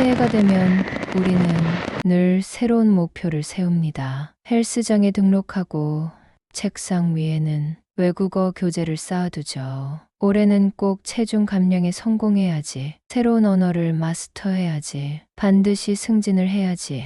새해가 되면 우리는 늘 새로운 목표를 세웁니다. 헬스장에 등록하고 책상 위에는 외국어 교재를 쌓아두죠. 올해는 꼭 체중 감량에 성공해야지. 새로운 언어를 마스터해야지. 반드시 승진을 해야지.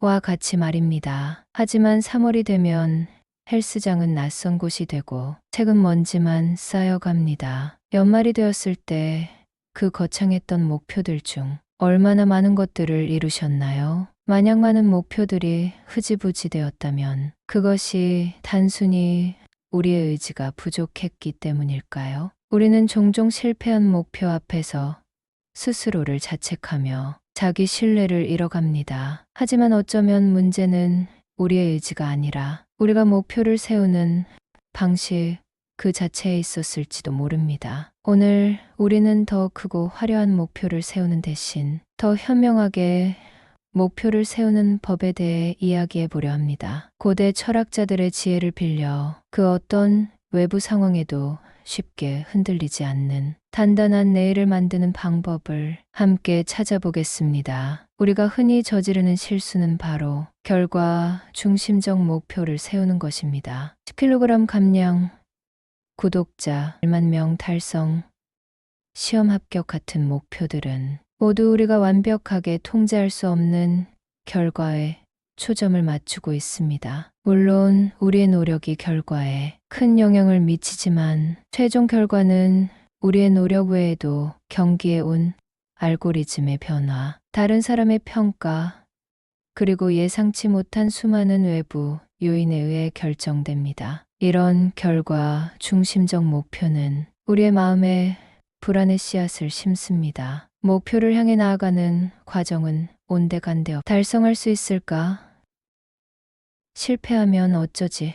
와 같이 말입니다. 하지만 3월이 되면 헬스장은 낯선 곳이 되고 책은 먼지만 쌓여갑니다. 연말이 되었을 때 그 거창했던 목표들 중 얼마나 많은 것들을 이루셨나요? 만약 많은 목표들이 흐지부지 되었다면 그것이 단순히 우리의 의지가 부족했기 때문일까요? 우리는 종종 실패한 목표 앞에서 스스로를 자책하며 자기 신뢰를 잃어갑니다. 하지만 어쩌면 문제는 우리의 의지가 아니라 우리가 목표를 세우는 방식 그 자체에 있었을지도 모릅니다. 오늘 우리는 더 크고 화려한 목표를 세우는 대신 더 현명하게 목표를 세우는 법에 대해 이야기해 보려 합니다. 고대 철학자들의 지혜를 빌려 그 어떤 외부 상황에도 쉽게 흔들리지 않는 단단한 내일을 만드는 방법을 함께 찾아보겠습니다. 우리가 흔히 저지르는 실수는 바로 결과 중심적 목표를 세우는 것입니다. 10kg 감량, 구독자 1만 명 달성, 시험 합격 같은 목표들은 모두 우리가 완벽하게 통제할 수 없는 결과에 초점을 맞추고 있습니다. 물론 우리의 노력이 결과에 큰 영향을 미치지만 최종 결과는 우리의 노력 외에도 경기에 온 알고리즘의 변화, 다른 사람의 평가, 그리고 예상치 못한 수많은 외부 요인에 의해 결정됩니다. 이런 결과 중심적 목표는 우리의 마음에 불안의 씨앗을 심습니다. 목표를 향해 나아가는 과정은 온데간데 없. 달성할 수 있을까? 실패하면 어쩌지?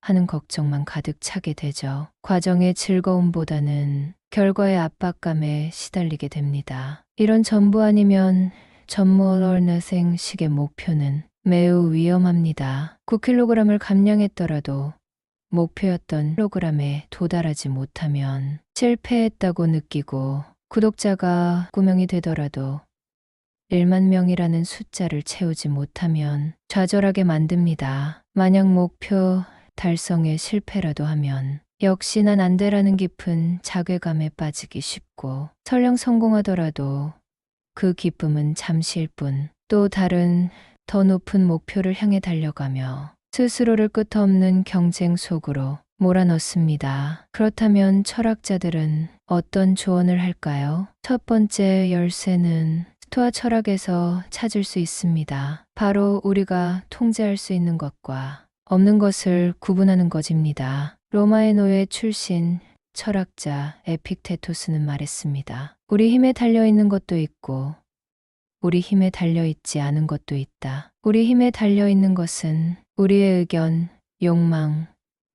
하는 걱정만 가득 차게 되죠. 과정의 즐거움보다는 결과의 압박감에 시달리게 됩니다. 이런 전부 아니면 전무얼너생 식의 목표는 매우 위험합니다. 9kg을 감량했더라도 목표였던 킬로그램에 도달하지 못하면 실패했다고 느끼고 구독자가 9명이 되더라도 1만 명이라는 숫자를 채우지 못하면 좌절하게 만듭니다. 만약 목표 달성에 실패라도 하면 역시 난 안 되라는 깊은 자괴감에 빠지기 쉽고 설령 성공하더라도 그 기쁨은 잠시일 뿐 또 다른 더 높은 목표를 향해 달려가며 스스로를 끝없는 경쟁 속으로 몰아넣습니다. 그렇다면 철학자들은 어떤 조언을 할까요? 첫 번째 열쇠는 스토아 철학에서 찾을 수 있습니다. 바로 우리가 통제할 수 있는 것과 없는 것을 구분하는 것입니다. 로마의 노예 출신 철학자 에픽테토스는 말했습니다. 우리 힘에 달려 있는 것도 있고 우리 힘에 달려 있지 않은 것도 있다. 우리 힘에 달려 있는 것은 우리의 의견, 욕망,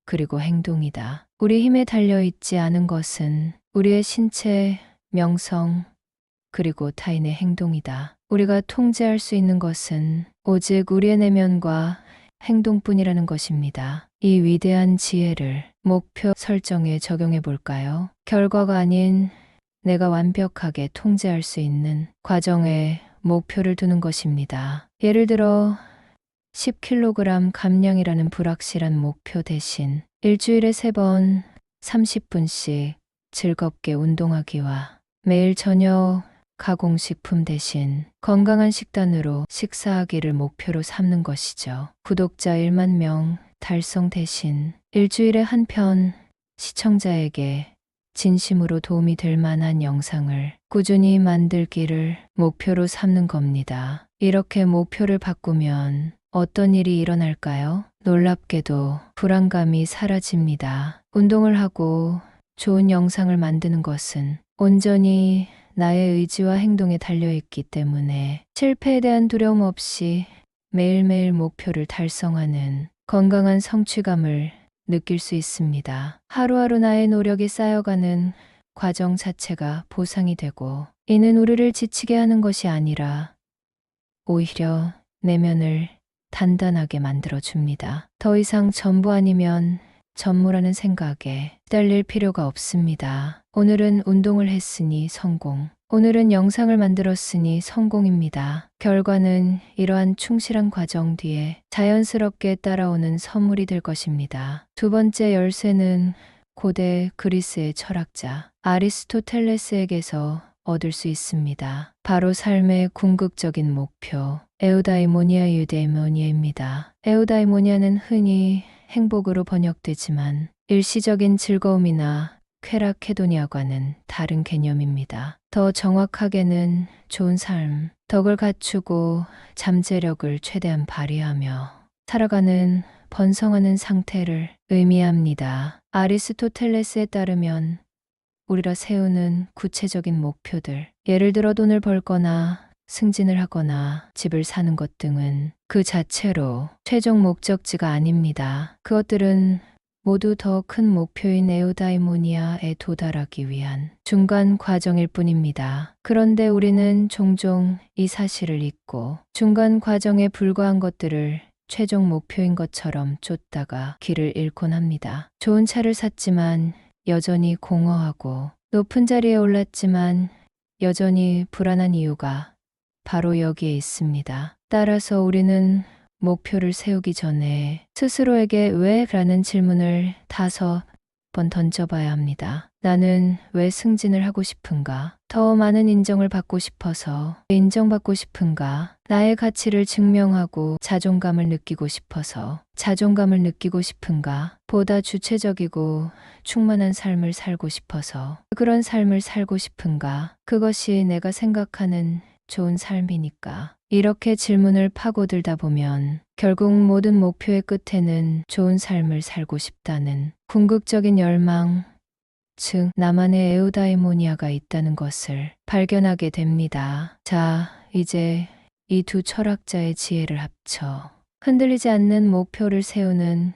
그리고 행동이다. 우리 힘에 달려 있지 않은 것은 우리의 신체, 명성, 그리고 타인의 행동이다. 우리가 통제할 수 있는 것은 오직 우리의 내면과 행동뿐이라는 것입니다. 이 위대한 지혜를 목표 설정에 적용해 볼까요? 결과가 아닌 내가 완벽하게 통제할 수 있는 과정에 목표를 두는 것입니다. 예를 들어 10kg 감량이라는 불확실한 목표 대신 일주일에 3번 30분씩 즐겁게 운동하기와 매일 저녁 가공식품 대신 건강한 식단으로 식사하기를 목표로 삼는 것이죠. 구독자 1만 명 달성 대신 일주일에 한 편 시청자에게 진심으로 도움이 될 만한 영상을 꾸준히 만들기를 목표로 삼는 겁니다. 이렇게 목표를 바꾸면 어떤 일이 일어날까요? 놀랍게도 불안감이 사라집니다. 운동을 하고 좋은 영상을 만드는 것은 온전히 나의 의지와 행동에 달려있기 때문에 실패에 대한 두려움 없이 매일매일 목표를 달성하는 건강한 성취감을 느낄 수 있습니다. 하루하루 나의 노력이 쌓여가는 과정 자체가 보상이 되고 이는 우리를 지치게 하는 것이 아니라 오히려 내면을 단단하게 만들어 줍니다. 더 이상 전부 아니면 전무라는 생각에 시달릴 필요가 없습니다. 오늘은 운동을 했으니 성공, 오늘은 영상을 만들었으니 성공입니다. 결과는 이러한 충실한 과정 뒤에 자연스럽게 따라오는 선물이 될 것입니다. 두 번째 열쇠는 고대 그리스의 철학자 아리스토텔레스에게서 얻을 수 있습니다. 바로 삶의 궁극적인 목표, 에우다이모니아 유데모니아입니다. 에우다이모니아는 흔히 행복으로 번역되지만 일시적인 즐거움이나 쾌락 헤도니아과는 다른 개념입니다. 더 정확하게는 좋은 삶, 덕을 갖추고 잠재력을 최대한 발휘하며 살아가는 번성하는 상태를 의미합니다. 아리스토텔레스에 따르면 우리가 세우는 구체적인 목표들, 예를 들어 돈을 벌거나 승진을 하거나 집을 사는 것 등은 그 자체로 최종 목적지가 아닙니다. 그것들은 모두 더 큰 목표인 에우다이모니아에 도달하기 위한 중간 과정일 뿐입니다. 그런데 우리는 종종 이 사실을 잊고 중간 과정에 불과한 것들을 최종 목표인 것처럼 쫓다가 길을 잃곤 합니다. 좋은 차를 샀지만 여전히 공허하고 높은 자리에 올랐지만 여전히 불안한 이유가 바로 여기에 있습니다. 따라서 우리는 목표를 세우기 전에 스스로에게 왜? 라는 질문을 다섯 번 던져봐야 합니다. 나는 왜 승진을 하고 싶은가? 더 많은 인정을 받고 싶어서 왜 인정받고 싶은가? 나의 가치를 증명하고 자존감을 느끼고 싶어서 자존감을 느끼고 싶은가? 보다 주체적이고 충만한 삶을 살고 싶어서 그런 삶을 살고 싶은가? 그것이 내가 생각하는 좋은 삶이니까. 이렇게 질문을 파고들다 보면 결국 모든 목표의 끝에는 좋은 삶을 살고 싶다는 궁극적인 열망, 즉 나만의 에우다이모니아가 있다는 것을 발견하게 됩니다. 자, 이제 이 두 철학자의 지혜를 합쳐 흔들리지 않는 목표를 세우는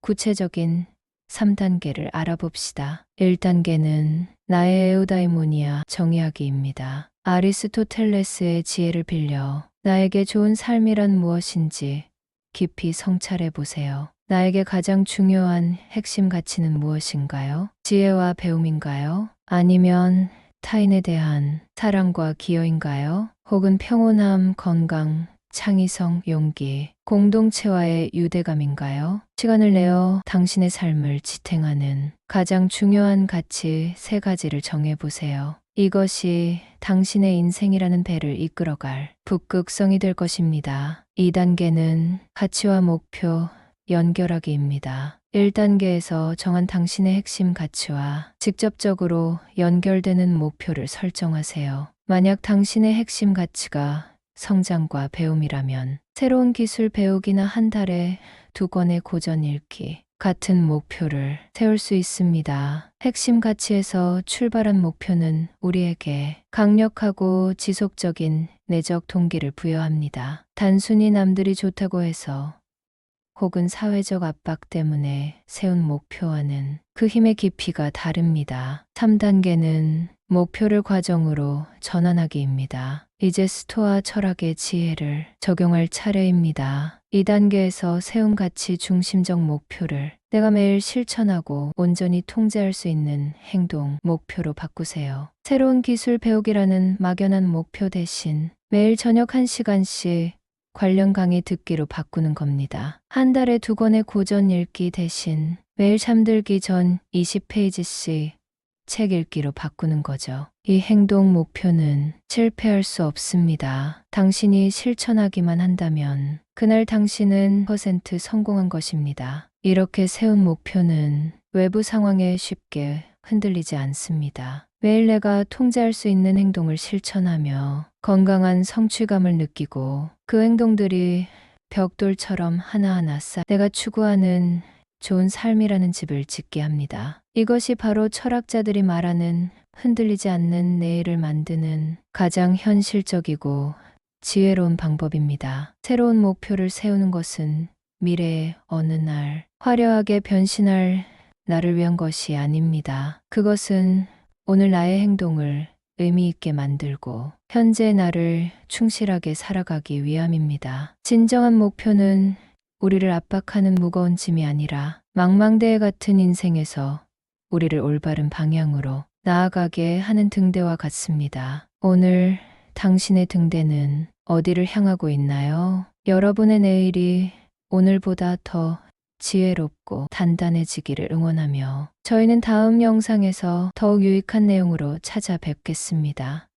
구체적인 3단계를 알아봅시다. 1단계는 나의 에우다이모니아 정의하기입니다. 아리스토텔레스의 지혜를 빌려 나에게 좋은 삶이란 무엇인지 깊이 성찰해 보세요. 나에게 가장 중요한 핵심 가치는 무엇인가요? 지혜와 배움인가요? 아니면 타인에 대한 사랑과 기여인가요? 혹은 평온함, 건강, 창의성, 용기, 공동체와의 유대감인가요? 시간을 내어 당신의 삶을 지탱하는 가장 중요한 가치 세 가지를 정해보세요. 이것이 당신의 인생이라는 배를 이끌어갈 북극성이 될 것입니다. 2단계는 가치와 목표 연결하기입니다. 1단계에서 정한 당신의 핵심 가치와 직접적으로 연결되는 목표를 설정하세요. 만약 당신의 핵심 가치가 성장과 배움이라면 새로운 기술 배우기나 한 달에 두 권의 고전 읽기 같은 목표를 세울 수 있습니다. 핵심 가치에서 출발한 목표는 우리에게 강력하고 지속적인 내적 동기를 부여합니다. 단순히 남들이 좋다고 해서 혹은 사회적 압박 때문에 세운 목표와는 그 힘의 깊이가 다릅니다. 3단계는 목표를 과정으로 전환하기입니다. 이제 스토아 철학의 지혜를 적용할 차례입니다. 2단계에서 세운 가치 중심적 목표를 내가 매일 실천하고 온전히 통제할 수 있는 행동 목표로 바꾸세요. 새로운 기술 배우기라는 막연한 목표 대신 매일 저녁 1시간씩 관련 강의 듣기로 바꾸는 겁니다. 한 달에 두 권의 고전 읽기 대신 매일 잠들기 전 20페이지씩 책 읽기로 바꾸는 거죠. 이 행동 목표는 실패할 수 없습니다. 당신이 실천하기만 한다면 그날 당신은 퍼센트 성공한 것입니다. 이렇게 세운 목표는 외부 상황에 쉽게 흔들리지 않습니다. 매일 내가 통제할 수 있는 행동을 실천하며 건강한 성취감을 느끼고 그 행동들이 벽돌처럼 하나하나 쌓 내가 추구하는 좋은 삶이라는 집을 짓게 합니다. 이것이 바로 철학자들이 말하는 흔들리지 않는 내일을 만드는 가장 현실적이고 지혜로운 방법입니다. 새로운 목표를 세우는 것은 미래의 어느 날 화려하게 변신할 나를 위한 것이 아닙니다. 그것은 오늘 나의 행동을 의미 있게 만들고 현재 나를 충실하게 살아가기 위함입니다. 진정한 목표는 우리를 압박하는 무거운 짐이 아니라 망망대해 같은 인생에서 우리를 올바른 방향으로 나아가게 하는 등대와 같습니다. 오늘 당신의 등대는 어디를 향하고 있나요? 여러분의 내일이 오늘보다 더 지혜롭고 단단해지기를 응원하며 저희는 다음 영상에서 더욱 유익한 내용으로 찾아뵙겠습니다.